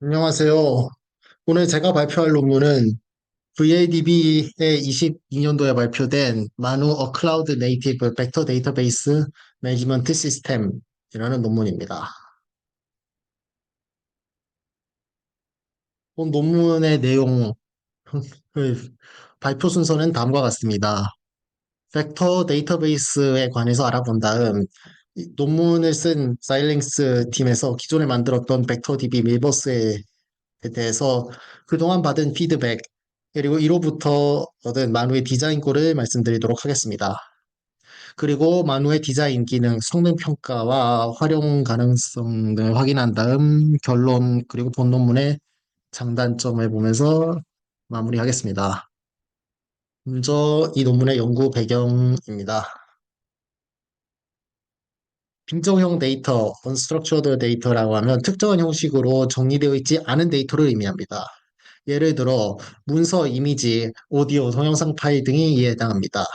안녕하세요. 오늘 제가 발표할 논문은 VADB의 22년도에 발표된 마누 어 클라우드 네이티브 벡터 데이터베이스 매니지먼트 시스템이라는 논문입니다. 본 논문의 내용, 그 발표 순서는 다음과 같습니다. 벡터 데이터베이스에 관해서 알아본 다음 이 논문을 쓴 사일링스 팀에서 기존에 만들었던 벡터DB 밀버스에 대해서 그동안 받은 피드백, 그리고 이로부터 얻은 만우의 디자인골을 말씀드리도록 하겠습니다. 그리고 만우의 디자인 기능, 성능 평가와 활용 가능성 등을 확인한 다음 결론, 그리고 본 논문의 장단점을 보면서 마무리하겠습니다. 먼저 이 논문의 연구 배경입니다. 빈정형 데이터, unstructured data라고 하면 특정한 형식으로 정리되어 있지 않은 데이터를 의미합니다. 예를 들어 문서, 이미지, 오디오, 동영상 파일 등이 이에 해당합니다.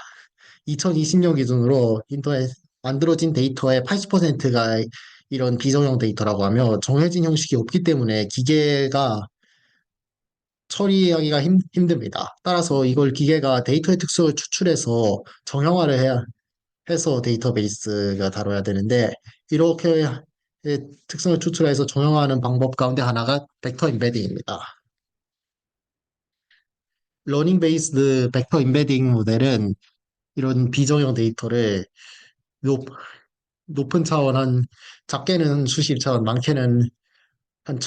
2020년 기준으로 인터넷 만들어진 데이터의 80%가 이런 비정형 데이터라고 하며 정해진 형식이 없기 때문에 기계가 처리하기가 힘, 힘듭니다. 따라서 이걸 기계가 데이터의 특성을 추출해서 정형화를 해야 해서 데이터베이스가 다뤄야 되는데 이렇게 특성을 추출해서 정형화하는 방법 가운데 하나가 벡터 임베딩입니다. 러닝 베이스드 벡터 임베딩 모델은 이런 비정형 데이터를 높, 높은 차원 한 작게는 수십 차원, 많게는 한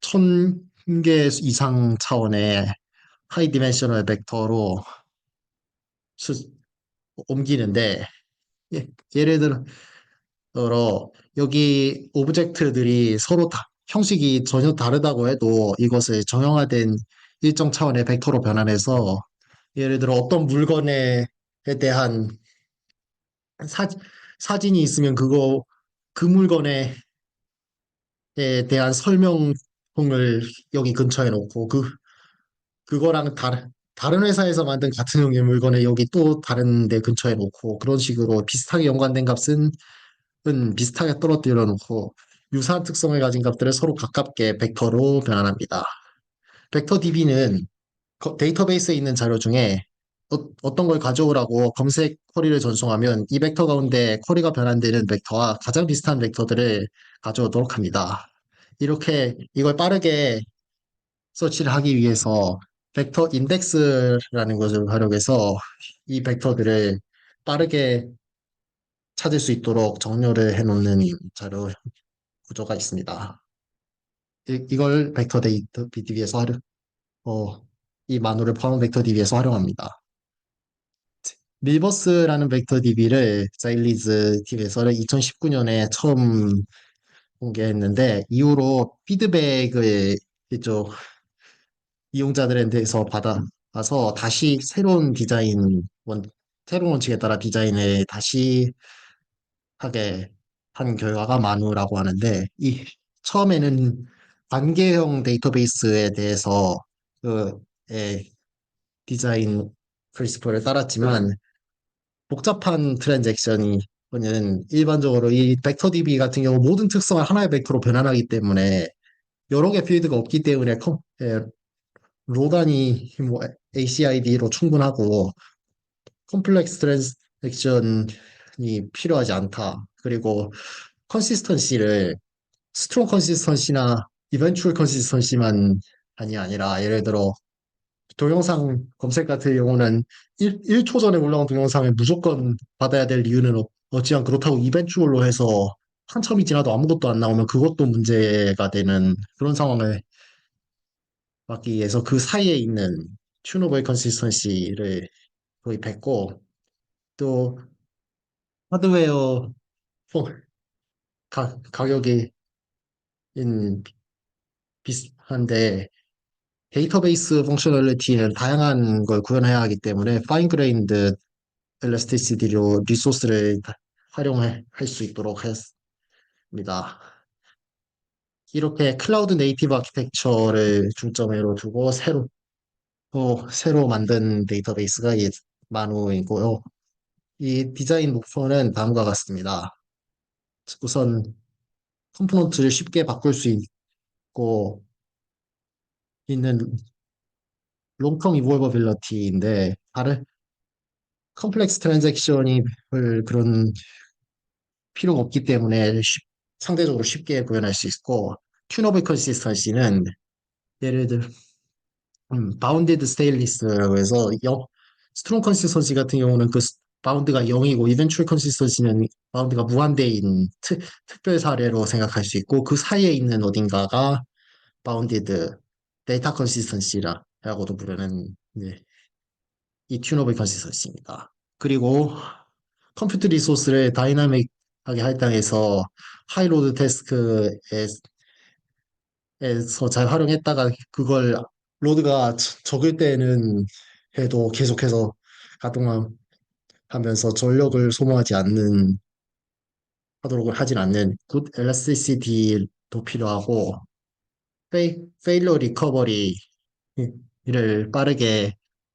천 개 이상 차원의 하이 디멘셔널 벡터로 수, 옮기는데 예, 예를 들어 여기 오브젝트들이 서로 다, 형식이 전혀 다르다고 해도 이것을 정형화된 일정 차원의 벡터로 변환해서 예를 들어 어떤 물건에 대한 사, 사진이 있으면 그거 그 물건에 대한 설명을 여기 근처에 놓고 그 그거랑 다른 다른 회사에서 만든 같은 종류의 물건을 여기 또 다른 데 근처에 놓고 그런 식으로 비슷하게 연관된 값은 은 비슷하게 떨어뜨려 놓고 유사한 특성을 가진 값들을 서로 가깝게 벡터로 변환합니다. 벡터 DB는 데이터베이스에 있는 자료 중에 어, 떤걸 가져오라고 검색 쿼리를 전송하면 이 벡터 가운데 쿼리가 변환되는 벡터와 가장 비슷한 벡터들을 가져오도록 합니다. 이렇게 이걸 빠르게 서치를 하기 위해서 벡터 인덱스라는 것을 활용해서 이 벡터들을 빠르게 찾을 수 있도록 정렬을 해놓는 자료 구조가 있습니다. 이, 이걸 벡터 데이터 DB에서 활용, 어, 이 만호를 포함한 벡터 DB에서 활용합니다. 밀버스라는 벡터 DB를 사일리즈 팀에서는 2019년에 처음 공개했는데 이후로 피드백을 이쪽 이용자들한테서 받아서 다시 새로운 디자인 원 새로운 원칙에 따라 디자인을 다시 하게 한 결과가 마누라고 하는데 이 처음에는 관계형 데이터베이스에 대해서 그 에, 디자인 프린시플을 따랐지만 복잡한 트랜잭션이 는 일반적으로 이 벡터 DB 같은 경우 모든 특성을 하나의 벡터로 변환하기 때문에 여러 개 필드가 없기 때문에 컴, 에, 로 단위 뭐 ACID로 충분하고 컴플렉스 트랜잭션이 필요하지 않다. 그리고 컨시스턴시를 스트롱 컨시스턴시나 이벤츄얼 컨시스턴시만 아니 아니라 예를 들어 동영상 검색 같은 경우는 1, 1초 전에 올라온 동영상을 무조건 받아야 될 이유는 없, 어찌한 그렇다고 이벤츄얼로 해서 한참이 지나도 아무것도 안 나오면 그것도 문제가 되는 그런 상황을 막기 위해서 그 사이에 있는 튜너블 컨시스턴시를 도입했고 또 하드웨어 가, 가격이 인 비슷한데 데이터베이스 펑셔널리티는 다양한 걸 구현해야 하기 때문에 파인 그레인드 엘라스티시티로 리소스를 활용할 수 있도록 했습니다. 이렇게 클라우드 네이티브 아키텍처를 중점으로 두고 새로 또 새로 만든 데이터베이스가 이 마누이고요. 이 디자인 목표는 다음과 같습니다. 우선 컴포넌트를 쉽게 바꿀 수 있고 있는 롱텀 이볼버빌리티인데 다른 컴플렉스 트랜잭션이 별 그런 필요가 없기 때문에 쉽- 상대적으로 쉽게 구현할 수 있고 튜너블 컨시스턴시는 예를 들어 음, 바운디드 스테인리스라고 해서 영, 스트롱 컨시스턴시 같은 경우는 그 스- 바운드가 0이고 이벤츄얼 컨시스턴시는 바운드가 무한대인 트, 특별 사례로 생각할 수 있고 그 사이에 있는 어딘가가 바운디드 데이터 컨시스턴시라고도 부르는 네, 이 튜너블 컨시스턴시입니다. 그리고 컴퓨터 리소스를 다이나믹 하게 할당해서 하이로드 태스크에서 잘 활용했다가 그걸 로드가 적- 적을 때는 해도 계속해서 가동하면서 전력을 소모하지 않는 하도록 하진 않는 굿 엘라스티시티도 필요하고 페이, 페일러 리커버리를 빠르게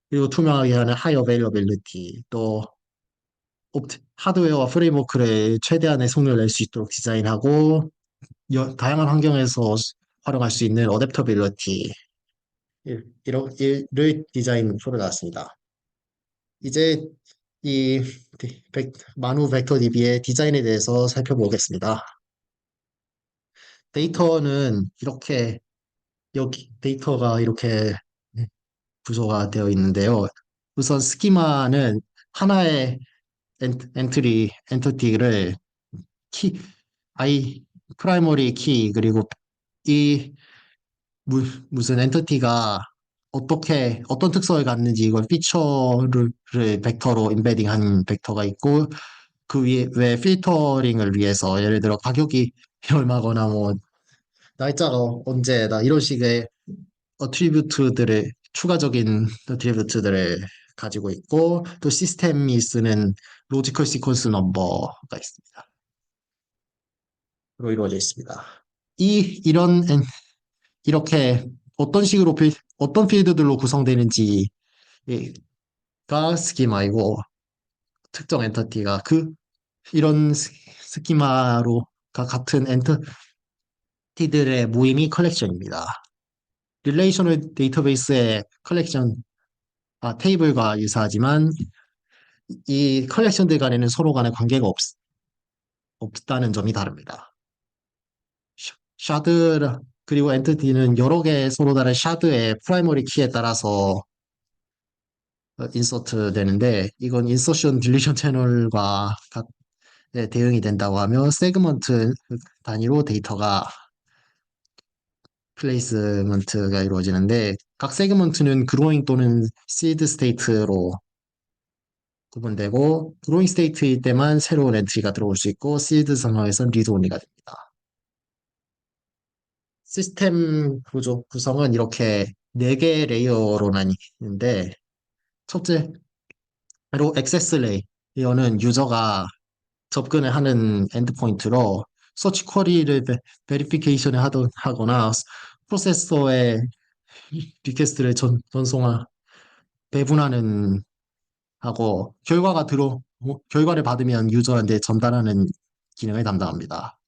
그리고 투명하게 하는 하이 어베일러빌리티 또 옵트- 하드웨어와 프레임워크를 최대한의 성능을 낼 수 있도록 디자인하고 여- 다양한 환경에서 활용할 수 있는 어댑터빌리티 이런 를 디자인 프로 나왔습니다. 이제 이 벡- 마누 벡터 DB의 디자인에 대해서 살펴보겠습니다. 데이터는 이렇게 여기 데이터가 이렇게 구조가 되어 있는데요. 우선 스키마는 하나의 엔, 엔트리 엔티티를 키 아이 프라이머리 키 그리고 이 무, 무슨 엔티티가 어떻게 어떤 특성을 갖는지 이걸 피처를 벡터로 임베딩한 벡터가 있고 그 위에 왜 필터링을 위해서 예를 들어 가격이 얼마거나 뭐 날짜가 언제다 이런 식의 어트리뷰트들을 추가적인 어트리뷰트들을 가지고 있고 또 시스템이 쓰는 로지컬 시퀀스 넘버가 있습니다. 로 이루어져 있습니다. 이 이런 엔- 이렇게 어떤 식으로 필, 어떤 필드들로 구성되는지가 스키마이고 특정 엔터티가 그 이런 스- 스키마로가 같은 엔터티들의 모임이 컬렉션입니다. 릴레이셔널 데이터베이스의 컬렉션 아, 테이블과 유사하지만 이 컬렉션들 간에는 서로 간의 관계가 없, 없다는 점이 다릅니다. 샤- 샤드 그리고 엔티티는 여러 개의 서로 다른 샤드의 프라이머리 키에 따라서 인서트 되는데 이건 인서션 딜리션 채널과 대응이 된다고 하며 세그먼트 단위로 데이터가 플레이스먼트가 이루어지는데 각 세그먼트는 그로잉 또는 시드 스테이트로 구분되고 그로잉 스테이트일 때만 새로운 엔트리가 들어올 수 있고 시드 상황에선 리드 온리가 됩니다. 시스템 구조 구성은 이렇게 네 개의 레이어로 나뉘는데 첫째로 액세스 레이어는 유저가 접근을 하는 엔드포인트로 서치 쿼리를 베리피케이션을 하던 하거나 프로세서에 리퀘스트를 전, 전송하 배분하는 하고 결과가 들어 결과를 받으면 유저한테 전달하는 기능을 담당합니다.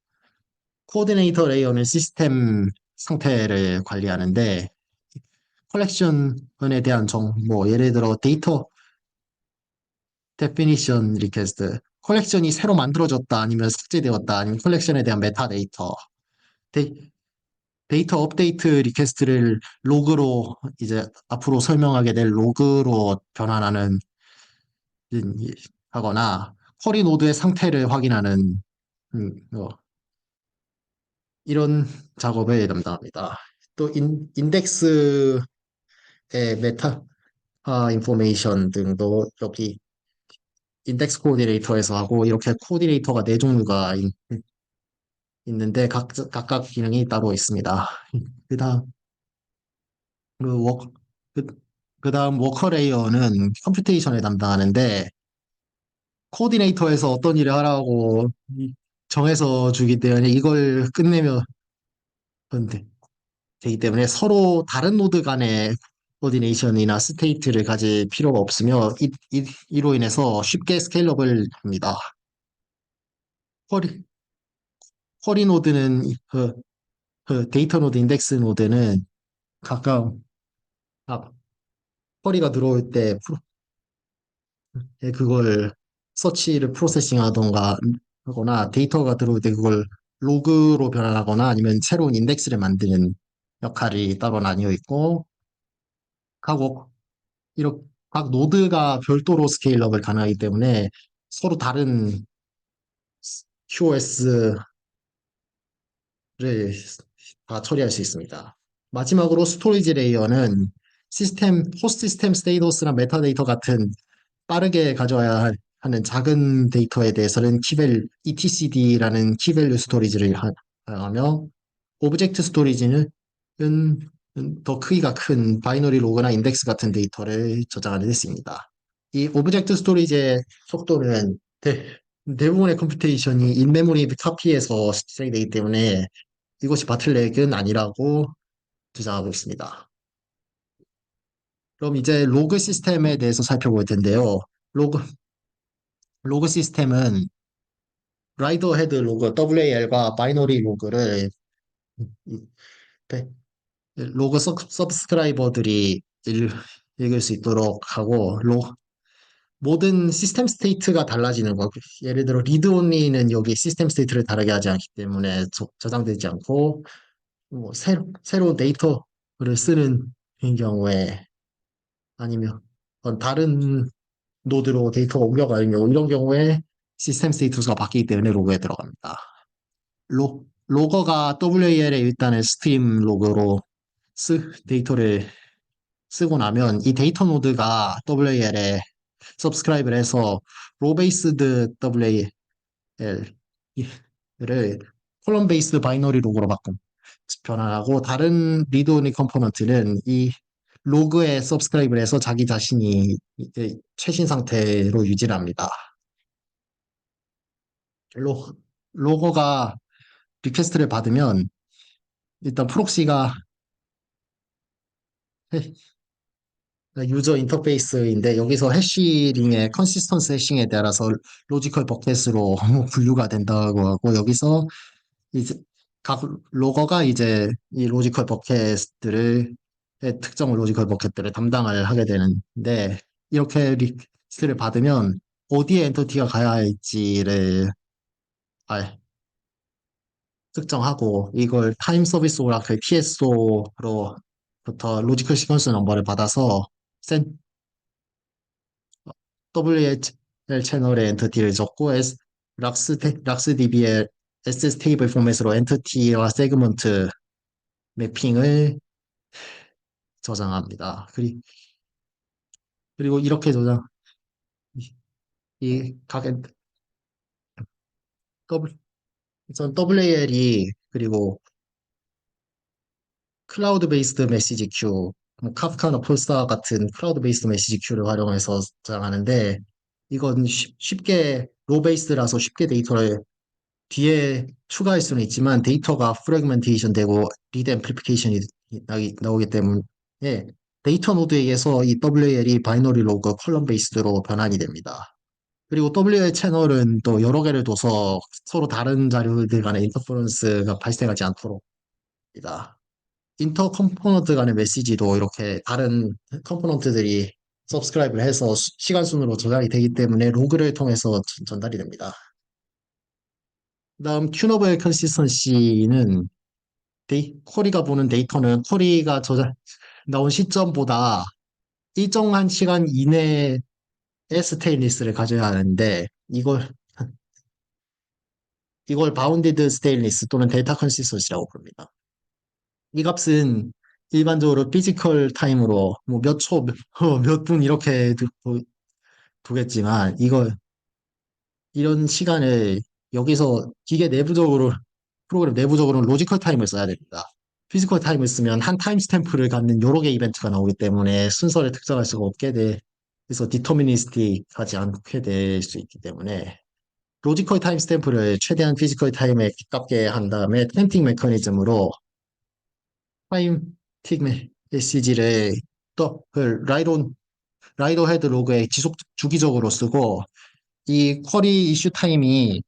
코디네이터 레이어는 시스템 상태를 관리하는데 컬렉션에 대한 정보 예를 들어 데이터 데피니션 리퀘스트 컬렉션이 새로 만들어졌다 아니면 삭제되었다 아니면 컬렉션에 대한 메타데이터 데, 데이터 업데이트 리퀘스트를 로그로 이제 앞으로 설명하게 될 로그로 변환하는 음, 하거나 쿼리 노드의 상태를 확인하는 음, 어, 이런 작업을 담당합니다. 또 인, 인덱스의 메타 아, 인포메이션 등도 여기 인덱스 코디네이터에서 하고 이렇게 코디네이터가 네 종류가 있, 있는데 각, 각각 기능이 따로 있습니다. 그 다음 그 워, 그, 그 다음 워커 레이어는 컴퓨테이션을 담당하는데 코디네이터에서 어떤 일을 하라고 정해서 주기 때문에 이걸 끝내면 돼- 되기 때문에 서로 다른 노드 간의 코디네이션이나 스테이트를 가질 필요가 없으며 이, 이, 이로 인해서 쉽게 스케일러블 합니다. 쿼리, 쿼리 노드는 그, 그 데이터 노드 인덱스 노드는 가까운 아, 쿼리가 들어올 때 프로- 예, 그걸 서치를 프로세싱 하던가 하거나 데이터가 들어올 때 그걸 로그로 변환하거나 아니면 새로운 인덱스를 만드는 역할이 따로 나뉘어 있고 하고 이렇게 각 노드가 별도로 스케일업을 가능하기 때문에 서로 다른 QoS를 다 처리할 수 있습니다. 마지막으로 스토리지 레이어는 시스템, 호스트 시스템 스테이터스나 메타데이터 같은 빠르게 가져와야 하는 작은 데이터에 대해서는 키밸, etcd라는 키밸류 스토리지를 하- 사용하며 오브젝트 스토리지는 더 크기가 큰 바이너리 로그나 인덱스 같은 데이터를 저장하는 데 쓰입니다. 이 오브젝트 스토리지의 속도는 대, 대부분의 컴퓨테이션이 인메모리 카피에서 실행되기 때문에 이것이 바틀렉은 아니라고 주장하고 있습니다. 그럼 이제 로그 시스템에 대해서 살펴볼 텐데요. 로그, 로그 시스템은 라이더 헤드 로그 WAL과 바이너리 로그를 로그 서, 서브스크라이버들이 읽, 읽을 수 있도록 하고 로, 모든 시스템 스테이트가 달라지는 거. 예를 들어 리드 온리는 여기 시스템 스테이트를 다르게 하지 않기 때문에 저, 저장되지 않고 뭐 새, 새로운 데이터를 쓰는 경우에 아니면 다른 노드로 데이터가 옮겨가는 경우 이런 경우에 시스템 스테이터스가 바뀌기 때문에 로그에 들어갑니다. 로, 로거가 WAL에 일단은 스트림 로그로 쓰, 데이터를 쓰고 나면 이 데이터 노드가 WAL에 서브스크라이브를 해서 로 베이스드 WAL을 콜럼 베이스드 바이너리 로그로 바꿈 변환하고 다른 리드 오니 컴포넌트는 이 로그에 서브스크라이브를 해서 자기 자신이 이제 최신 상태로 유지를 합니다. 로, 로거가 리퀘스트를 받으면 일단 프록시가 유저 인터페이스인데 여기서 해시링의 컨시스턴스 해싱에 따라서 로지컬 버켓으로 분류가 된다고 하고 여기서 이제 각 로거가 이제 이 로지컬 버켓들을 특정 로지컬 버켓들을 담당을 하게 되는데 이렇게 리스트를 받으면 어디에 엔터티가 가야 할지를 알, 특정하고 이걸 타임 서비스 오라클 TSO로부터 로지컬 시퀀스 넘버를 받아서 센 WL 채널에 엔터티를 적고 S, 락스, 락스DB의 SS 테이블 포맷으로 엔터티와 세그먼트 매핑을 저장합니다. 그리, 그리고 이렇게 저장, 이각 우선 WAL이 그리고 클라우드 베이스드 메시지 큐, 뭐 카프카나 폴스타 같은 클라우드 베이스드 메시지 큐를 활용해서 저장하는데 이건 쉽, 쉽게 로 베이스라서 쉽게 데이터를 뒤에 추가할 수는 있지만 데이터가 프래그멘테이션 되고 리드 앰플리피케이션이 나오기 때문에 데이터 노드에 의해서 이 WAL이 바이너리 로그 컬럼 베이스드로 변환이 됩니다. 그리고 WA 채널은 또 여러 개를 둬서 서로 다른 자료들 간의 인터퍼런스가 발생하지 않도록 합니다. 인터 컴포넌트 간의 메시지도 이렇게 다른 컴포넌트들이 서브스크라이브를 해서 수- 시간 순으로 저장이 되기 때문에 로그를 통해서 전- 전달이 됩니다. 그다음 큐너블 컨시스턴시는 데이, 쿼리가 보는 데이터는 쿼리가 저장 나온 시점보다 일정한 시간 이내에 스테인리스를 가져야 하는데 이걸 이걸 바운디드 스테인리스 또는 델타 컨시스턴시라고 부릅니다. 이 값은 일반적으로 피지컬 타임으로 뭐 몇 초, 몇분 이렇게 두, 두겠지만 이걸 이런 시간을 여기서 기계 내부적으로 프로그램 내부적으로는 로지컬 타임을 써야 됩니다. 피지컬 타임을 쓰면 한 타임 스탬프를 갖는 여러 개 이벤트가 나오기 때문에 순서를 특정할 수가 없게 돼. 그래서 디터미니스틱 하지 않게 될 수 있기 때문에 로지컬 타임 스탬프를 최대한 피지컬 타임에 가깝게 한 다음에 템핑 메커니즘으로 타임 틱 메시지를 또그 라이더 라이더 헤드 로그에 지속 주기적으로 쓰고 이 쿼리 이슈 타임이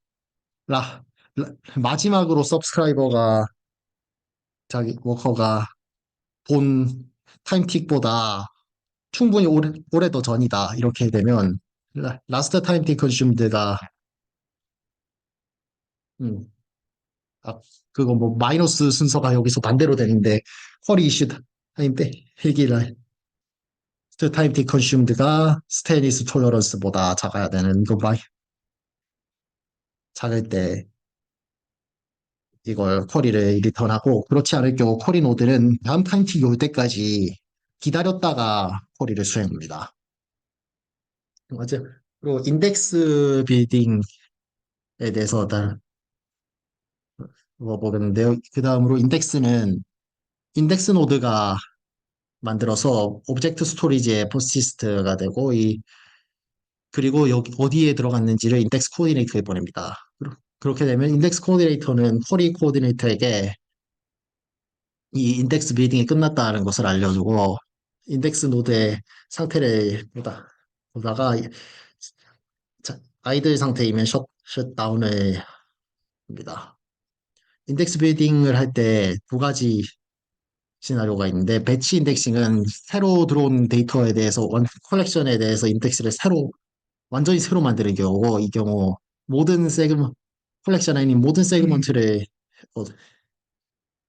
라, 라- 마지막으로 서브스크라이버가 자기 워커가 본 타임틱보다 충분히 오래, 오래 더 전이다. 이렇게 되면 라- 라스트 타임틱 컨슘드가 음, 아, 그거 뭐 마이너스 순서가 여기서 반대로 되는데 쿼리 이슈 타임때 회기를 스 타임틱 컨슘드가 스테니스 톨러런스보다 작아야 되는 이거 마 작을 때 이걸 쿼리를 리턴하고 그렇지 않을 경우 쿼리 노드는 다음 타임틱이 올 때까지 기다렸다가 쿼리를 수행합니다. 맞아. 그리고 인덱스 빌딩에 대해서 다 보겠는데요. 그 다음으로 인덱스는 인덱스 노드가 만들어서 오브젝트 스토리지의 퍼시스트가 되고 이 그리고 여기 어디에 들어갔는지를 인덱스 코디네이터에 보냅니다. 그렇게 되면 인덱스 코디네이터는 쿼리 코디네이터에게 이 인덱스 빌딩이 끝났다는 것을 알려주고 인덱스 노드의 상태를 보다, 보다가 자, 아이들 상태이면 셧, 셧다운을 합니다. 인덱스 빌딩을 할 때 두 가지 시나리오가 있는데 배치 인덱싱은 새로 들어온 데이터에 대해서 원 컬렉션에 대해서 인덱스를 새로 완전히 새로 만드는 경우고 이 경우 모든 세그먼 컬렉션에 있는 모든 세그먼트를 어,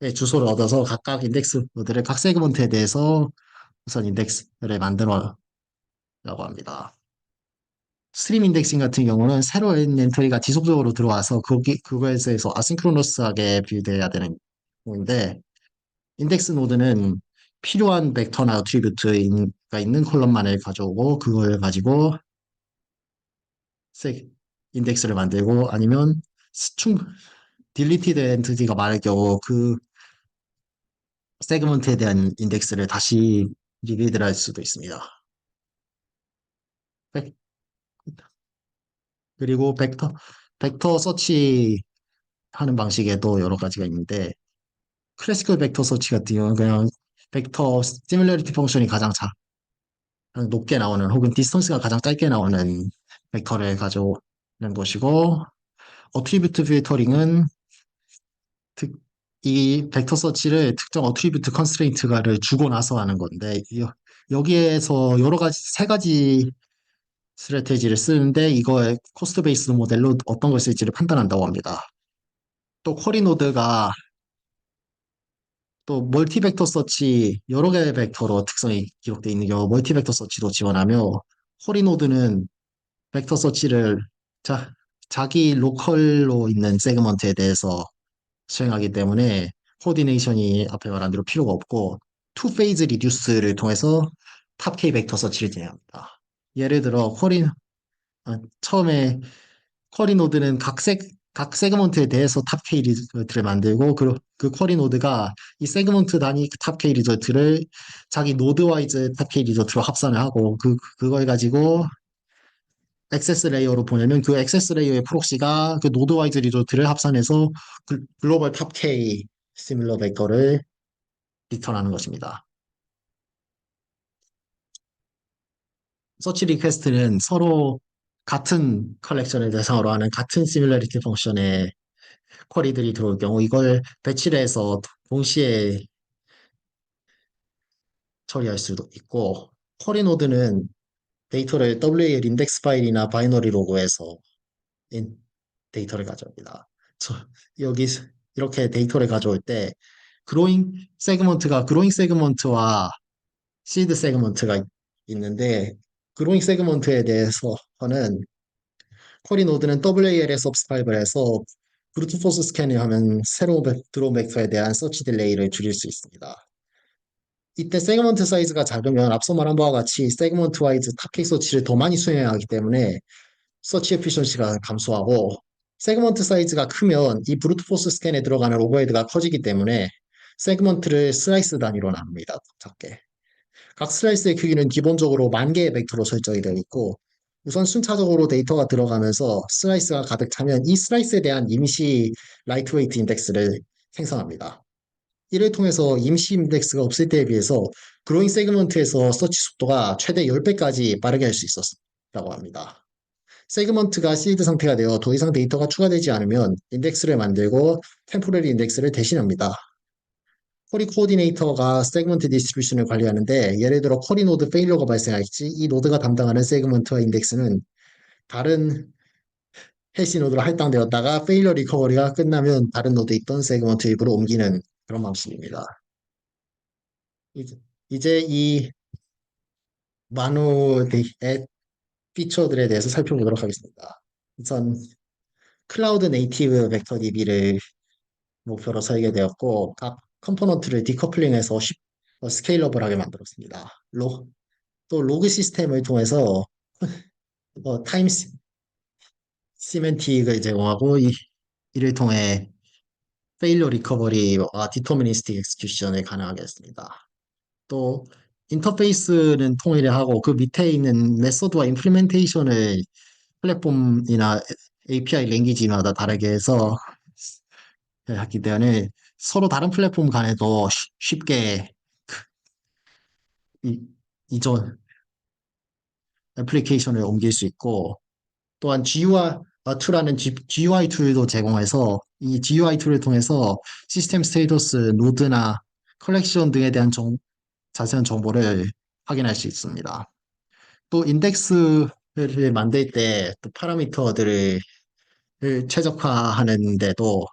의 주소를 얻어서 각각 인덱스들을 각 세그먼트에 대해서 우선 인덱스를 만들어라고 합니다. 스트림 인덱싱 같은 경우는 새로운 엔트리가 지속적으로 들어와서 거기 그거에 대해서 아싱크로너스하게 빌드해야 되는 경우인데 인덱스 노드는 필요한 벡터나 어트리뷰트가 있는 컬럼만을 가져오고 그걸 가지고 세- 인덱스를 만들고 아니면 충 딜리티드 엔티티가 많을 경우 그 세그먼트에 대한 인덱스를 다시 리빌드를 할 수도 있습니다. 벡- 그리고 벡터 벡터 서치 하는 방식에도 여러 가지가 있는데 클래시컬 벡터 서치 같은 경우는 그냥 벡터 시뮬러리티 펑션이 가장 자, 가장 높게 나오는 혹은 디스턴스가 가장 짧게 나오는 벡터를 가져오는 것이고 어트리뷰트 필터링은 특, 이 벡터 서치를 특정 어트리뷰트 컨스트레인트가를 주고 나서 하는 건데 여, 여기에서 여러 가지 세 가지 스트래테지를 쓰는데 이거에 코스트 베이스 모델로 어떤 걸 쓸지를 판단한다고 합니다. 또 쿼리 노드가 또 멀티 벡터 서치 여러 개의 벡터로 특성이 기록되어 있는 경우 멀티 벡터 서치도 지원하며 쿼리 노드는 벡터 서치를 자, 자기 로컬로 있는 세그먼트에 대해서 수행하기 때문에 코디네이션이 앞에 말한 대로 필요가 없고 투 페이즈 리듀스를 통해서 탑 K 벡터 서치를 진행합니다. 예를 들어 쿼리 아, 처음에 쿼리 노드는 각, 세, 각 세그먼트에 대해서 탑 K 리저트를 만들고 그, 그 쿼리 노드가 이 세그먼트 단위 탑 K 리저트를 자기 노드 와이즈 탑 K 리저트로 합산을 하고 그, 그걸 가지고 액세스 레이어로 보내면 그 액세스 레이어의 프록시가 그 노드 와이즈 리조트를 합산해서 글- 글로벌 탑 K 시뮬러 벡터를 리턴하는 것입니다. 서치 리퀘스트는 서로 같은 컬렉션을 대상으로 하는 같은 시뮬러리티 펑션의 쿼리들이 들어올 경우 이걸 배치를 해서 동시에 처리할 수도 있고 쿼리 노드는 데이터를 WAL 인덱스 파일이나 바이너리 로그에서 인- 데이터를 가져옵니다. 저, 여기 이렇게 데이터를 가져올 때 그로잉 세그먼트가 그로잉 세그먼트와 시드 세그먼트가 있- 있는데 그로잉 세그먼트에 대해서는 쿼리 노드는 WAL에 서브스크라이브를 해서 브루트 포스 스캐닝 하면 새로 들어온 벡터에 대한 서치 딜레이를 줄일 수 있습니다. 이때 세그먼트 사이즈가 작으면 앞서 말한 바와 같이 세그먼트 와이즈 탑케이 서치를 더 많이 수행해야 하기 때문에 서치 에피션시가 감소하고 세그먼트 사이즈가 크면 이 브루트 포스 스캔에 들어가는 오버헤드가 커지기 때문에 세그먼트를 슬라이스 단위로 나눕니다. 작게. 각 슬라이스의 크기는 기본적으로 만 개의 벡터로 설정이 되어 있고 우선 순차적으로 데이터가 들어가면서 슬라이스가 가득 차면 이 슬라이스에 대한 임시 라이트 웨이트 인덱스를 생성합니다. 이를 통해서 임시 인덱스가 없을 때에 비해서 그로잉 세그먼트에서 서치 속도가 최대 10배까지 빠르게 할 수 있었다고 합니다. 세그먼트가 시드 상태가 되어 더 이상 데이터가 추가되지 않으면 인덱스를 만들고 템포러리 인덱스를 대신합니다. 쿼리 코디네이터가 세그먼트 디스트리뷰션을 관리하는데 예를 들어 쿼리 노드 페일러가 발생할지 이 노드가 담당하는 세그먼트와 인덱스는 다른 해시 노드로 할당되었다가 페일러 리커버리가 끝나면 다른 노드에 있던 세그먼트 일부로 옮기는 그런 방식입니다. 이제, 이제 이 마누의 피처들에 대해서 살펴보도록 하겠습니다. 우선 클라우드 네이티브 벡터 DB를 목표로 설계되었고 각 컴포넌트를 디커플링해서 쉽, 어, 스케일러블하게 만들었습니다. 로, 또 로그 시스템을 통해서 어, 타임 시- 시멘틱을 제공하고 이, 이를 통해 페일러 리커버리와 디터미니스틱 엑스큐션을 가능하게 했습니다. 또 인터페이스는 통일을 하고 그 밑에 있는 메소드와 임플리멘테이션을 플랫폼이나 API 랭귀지마다 다르게 해서 했기 때문에 서로 다른 플랫폼 간에도 쉬- 쉽게 이, 이전 애플리케이션을 옮길 수 있고 또한 GUI2라는 GUI 툴도 제공해서 이 GUI 툴을 통해서 시스템 스테이터스, 노드나 컬렉션 등에 대한 정, 자세한 정보를 확인할 수 있습니다. 또 인덱스를 만들 때 또 파라미터들을 최적화하는데도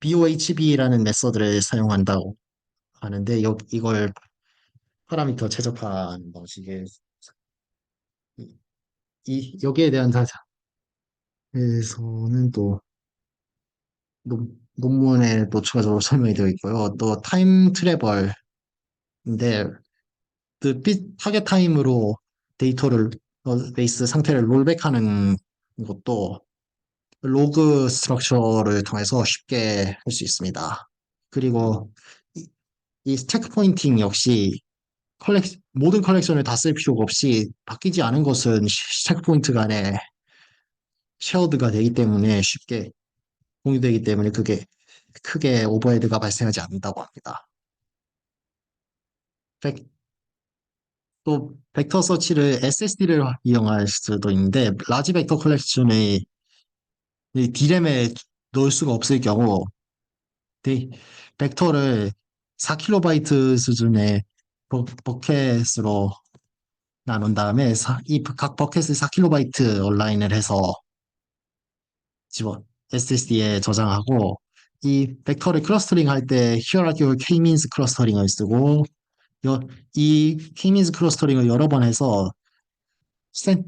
BOHB라는 메서드를 사용한다고 하는데 여, 이걸 파라미터 최적화하는 방식에 이, 이- 여기에 대한 자세 에서는 또 논, 논문에 또 추가적으로 설명이 되어 있고요. 또 타임 트래벌인데 그 피- 타겟 타임으로 데이터를 어, 베이스 상태를 롤백하는 것도 로그 스트럭처를 통해서 쉽게 할 수 있습니다. 그리고 이, 이 스택 포인팅 역시 컬렉, 모든 컬렉션을 다 쓸 필요가 없이 바뀌지 않은 것은 스택 포인트 간에 쉐어드가 되기 때문에 쉽게 공유되기 때문에 그게 크게 오버헤드가 발생하지 않는다고 합니다. 벡- 또 벡터 서치를 SSD를 이용할 수도 있는데 라지 벡터 컬렉션의 이 D램에 넣을 수가 없을 경우 데- 벡터를 4KB 수준의 버, 버켓으로 나눈 다음에 이 각 버켓을 4KB 온라인을 해서 집어 SSD에 저장하고 이 벡터를 클러스터링 할때 hierarchical k-means 클러스터링을 쓰고 여, 이 k-means 클러스터링을 여러 번 해서 센,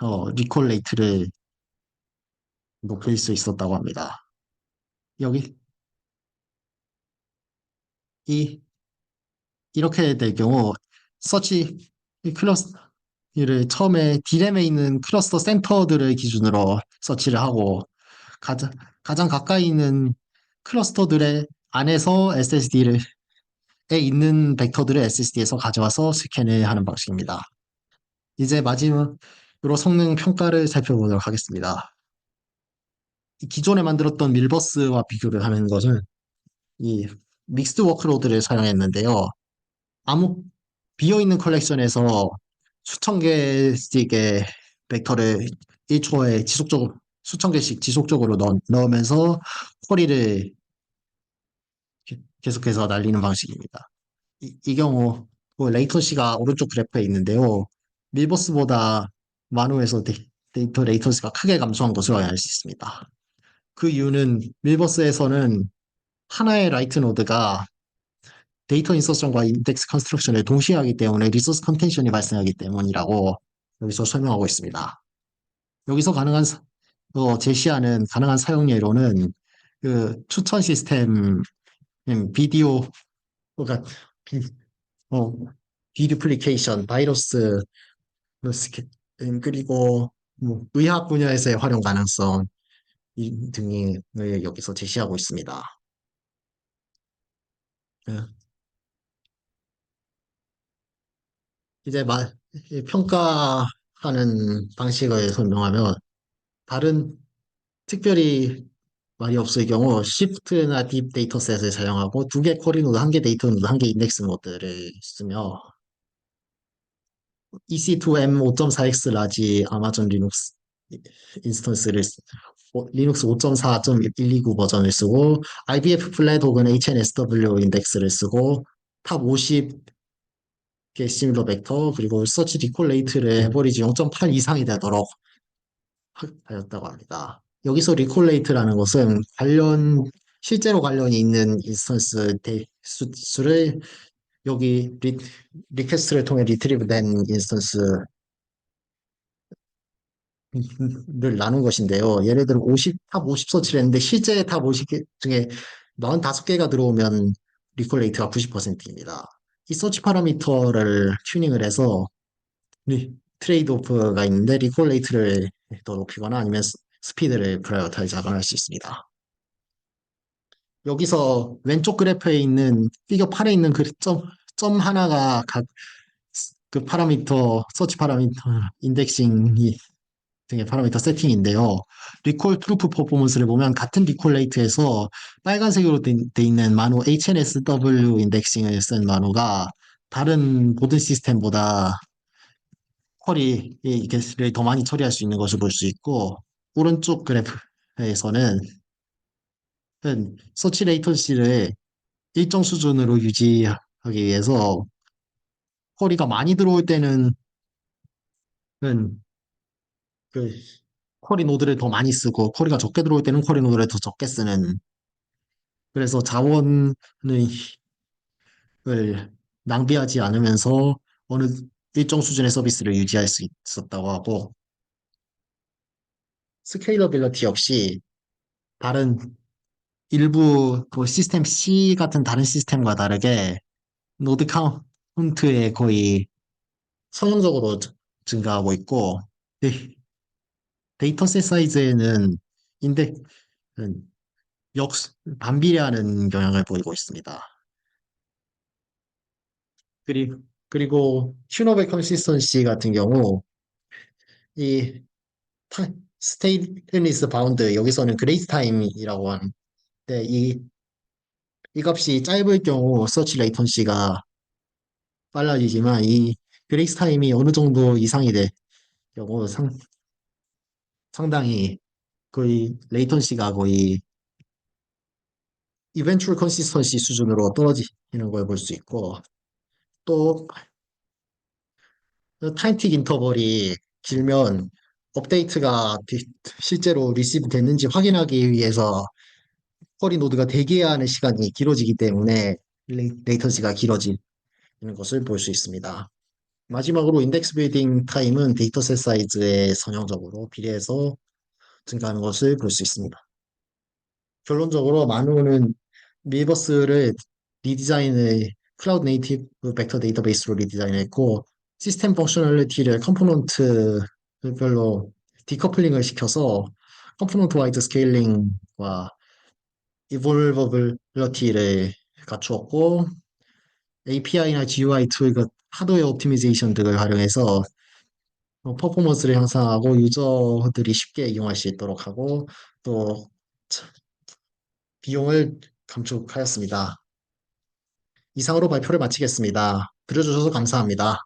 어, 리콜 레이트를 높일 수 있었다고 합니다. 여기 이 이렇게 될 경우 서치 이 클러스를 처음에 D램에 있는 클러스터 센터들을 기준으로 서치를 하고 가장 가장 가까이 있는 클러스터들의 안에서 SSD를 에 있는 벡터들을 SSD에서 가져와서 스캔을 하는 방식입니다. 이제 마지막으로 성능 평가를 살펴보도록 하겠습니다. 이 기존에 만들었던 밀버스와 비교를 하는 것은 이 믹스드 워크로드를 사용했는데요. 아무 비어있는 컬렉션에서 수천 개씩의 벡터를 1초에 지속적으로 수천 개씩 지속적으로 넣, 넣으면서 쿼리를 게- 계속해서 날리는 방식입니다. 이, 이 경우 그 레이턴시가 오른쪽 그래프에 있는데요. 밀버스보다 만호에서 데, 데이터 레이턴시가 크게 감소한 것으로 알 수 있습니다. 그 이유는 밀버스에서는 하나의 라이트 노드가 데이터 인서션과 인덱스 컨스트럭션을 동시에 하기 때문에 리소스 컨텐션이 발생하기 때문이라고 여기서 설명하고 있습니다. 여기서 가능한 사- 어, 제시하는 가능한 사용 예로는 그 추천 시스템 음, 비디오 그러니까 비, 어, 디듀플리케이션, 바이러스 뭐 스캐- 음, 그리고 뭐 의학 분야에서의 활용 가능성 이 등을 여기서 제시하고 있습니다. 예. 이제 마, 이 평가하는 방식을 설명하면 다른 특별히 말이 없을 경우 시프트나 딥 데이터셋을 사용하고 두 개 쿼리 노드, 한 개 데이터 노드, 한 개 인덱스 노드를 쓰며 EC2M 5.4X 라지 아마존 리눅스 인스턴스를 오- 리눅스 5.4.129 버전을 쓰고 IBF 플랫 혹은 HNSW 인덱스를 쓰고 탑 50개 시밀러 벡터 그리고 서치 디콜 레이트를 에버리지 0.8 이상이 되도록 하였다고 합니다. 여기서 리콜레이트라는 것은 관련 실제로 관련이 있는 인스턴스 대 수, 수를 여기 리, 리퀘스트를 통해 리트리브 된 인스턴스를 나눈 것인데요. 예를 들어 50, 탑 50 서치를 했는데 실제 탑 50개 중에 45개가 들어오면 리콜레이트가 90%입니다. 이 서치 파라미터를 튜닝을 해서 리, 트레이드 오프가 있는데 리콜레이트를 더 높이거나 아니면 스- 스피드를 프라이어타이즈 하거나 할 수 있습니다. 여기서 왼쪽 그래프에 있는 피겨 8에 있는 그 점, 점 하나가 각 그 파라미터, 서치 파라미터, 인덱싱이 등의 파라미터 세팅인데요. 리콜 트루프 퍼포먼스를 보면 같은 리콜 레이트에서 빨간색으로 돼, 돼 있는 만호 HNSW 인덱싱을 쓴 만호가 다른 모든 시스템보다 쿼리를 더 많이 처리할 수 있는 것을 볼 수 있고 오른쪽 그래프에서는 서치 레이턴시를 일정 수준으로 유지하기 위해서 쿼리가 많이 들어올 때는 그 쿼리 노드를 더 많이 쓰고 쿼리가 적게 들어올 때는 쿼리 노드를 더 적게 쓰는. 그래서 자원을 낭비하지 않으면서 어느 일정 수준의 서비스를 유지할 수 있었다고 하고 스케일러빌리티 역시 다른 일부 그 시스템 C 같은 다른 시스템과 다르게 노드 카운트에 거의 선형적으로 증- 증가하고 있고 데- 데이터 셋 사이즈에는 인덱 역 반비례하는 경향을 보이고 있습니다. 그리고 그리고 튜너백 컨시스턴시 같은 경우 이 스테이트리스 바운드 여기서는 그레이스 타임이라고 하는데 이, 이 값이 짧을 경우 서치 레이턴시가 빨라지지만 이 그레이스 타임이 어느 정도 이상이 될 경우 상, 상당히 거의 레이턴시가 거의 이벤츄얼 컨시스턴시 수준으로 떨어지는 걸 볼 수 있고 또 타임틱 인터벌이 길면 업데이트가 디- 실제로 리시브 됐는지 확인하기 위해서 쿼리 노드가 대기해야 하는 시간이 길어지기 때문에 레이- 레이턴시가 길어지는 것을 볼 수 있습니다. 마지막으로 인덱스 빌딩 타임은 데이터셋 사이즈에 선형적으로 비례해서 증가하는 것을 볼 수 있습니다. 결론적으로 마누는 밀버스를 리디자인을 클라우드 네이티브 벡터 데이터베이스로 리디자인했고 시스템 펑셔널리티를 컴포넌트별로 디커플링을 시켜서 컴포넌트 와이드 스케일링과 이볼버빌리티를 갖추었고 API나 GUI 툴, 그 하드웨어 옵티미제이션 등을 활용해서 어, 퍼포먼스를 향상하고 유저들이 쉽게 이용할 수 있도록 하고 또 차- 비용을 감축하였습니다. 이상으로 발표를 마치겠습니다. 들어주셔서 감사합니다.